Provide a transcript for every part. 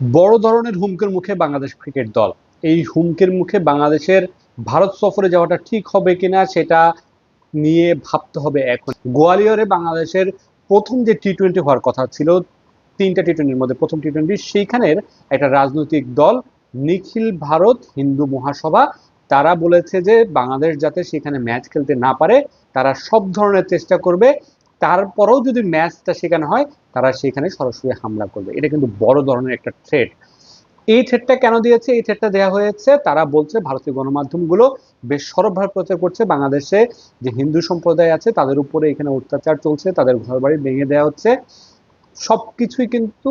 বড় ধরনের হুমকির মুখে বাংলাদেশ ক্রিকেট দল। এই হুমকির মুখে বাংলাদেশের ভারত সফরে যাওয়াটা ঠিক হবে কিনা সেটা নিয়ে ভাবতে হবে এখন। গোয়ালিয়রে বাংলাদেশের প্রথম যে টি টোয়েন্টি হওয়ার কথা ছিল, তিনটা টি টোয়েন্টির মধ্যে প্রথম টি টোয়েন্টি সেইখানের একটা রাজনৈতিক দল নিখিল ভারত হিন্দু মহাসভা, তারা বলেছে যে বাংলাদেশ যাতে সেখানে ম্যাচ খেলতে না পারে, তারা সব ধরনের চেষ্টা করবে। তারপরেও যদি ম্যাচটা সেখানে হয়, তারা সেখানে সরাসরি হামলা করবে। এটা কিন্তু বড় ধরনের একটা থ্রেট এই থ্রেটটা কেন দিয়েছে? এই থ্রেটটা দেওয়া হয়েছে, তারা বলছে ভারতীয় গণমাধ্যমগুলো বেশ সরবভাবে প্রচার করছে। বাংলাদেশে যে হিন্দু সম্প্রদায় আছে, তাদের উপরে এখানে অত্যাচার চলছে, তাদের ঘরবাড়ি ভেঙে দেওয়া হচ্ছে। সবকিছুই কিন্তু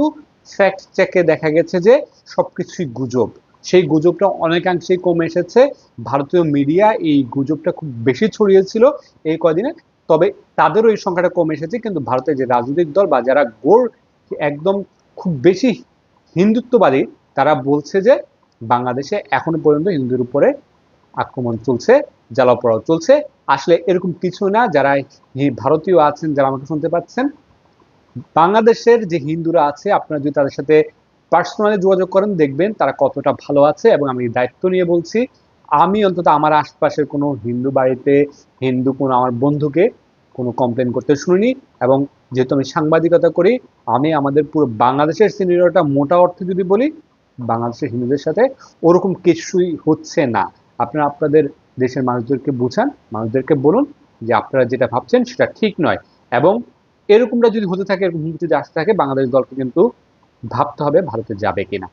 ফ্যাক্ট চেকে দেখা গেছে যে সবকিছুই গুজব। সেই গুজবটা অনেকাংশেই কমে এসেছে। ভারতীয় মিডিয়া এই গুজবটা খুব বেশি ছড়িয়েছিল এই কদিনে। তবে তাদেরও এই সংখ্যাটা কমে এসেছে, কিন্তু ভারতের যে রাজনৈতিক দল বা যারা গোর একদম খুব বেশি হিন্দুত্ববাদী, তারা বলছে যে বাংলাদেশে এখনও পর্যন্ত হিন্দুদের উপরে আক্রমণ চলছে জ্বালাপড়াও চলছে। আসলে এরকম কিছু না, যারা ভারতীয় আছেন, যারা আমাকে শুনতে পাচ্ছেন, বাংলাদেশের যে হিন্দুরা আছে, আপনারা যদি তাদের সাথে পার্সোনালি যোগাযোগ করেন, দেখবেন তারা কতটা ভালো আছে এবং আমি দায়িত্ব নিয়ে বলছি। আমি অন্তত আমার আশপাশের কোনো হিন্দু বাড়িতে, হিন্দু কোনো আমার বন্ধুকে কোনো কমপ্লেন করতে শুনিনি এবং যেহেতু আমি সাংবাদিকতা করি, আমি আমাদের পুরো বাংলাদেশের সিনিয়রটা মোটা অর্থে যদি বলি, বাংলাদেশের হিন্দুদের সাথে ওরকম কিছুই হচ্ছে না। আপনারা আপনাদের দেশের মানুষদেরকে বুঝান, মানুষদেরকে বলুন যে আপনারা যেটা ভাবছেন সেটা ঠিক নয় এবং এরকমটা যদি হতে থাকে, এরকম যদি আসতে থাকে, বাংলাদেশ দলকে কিন্তু ভাবতে হবে ভারতে যাবে কিনা।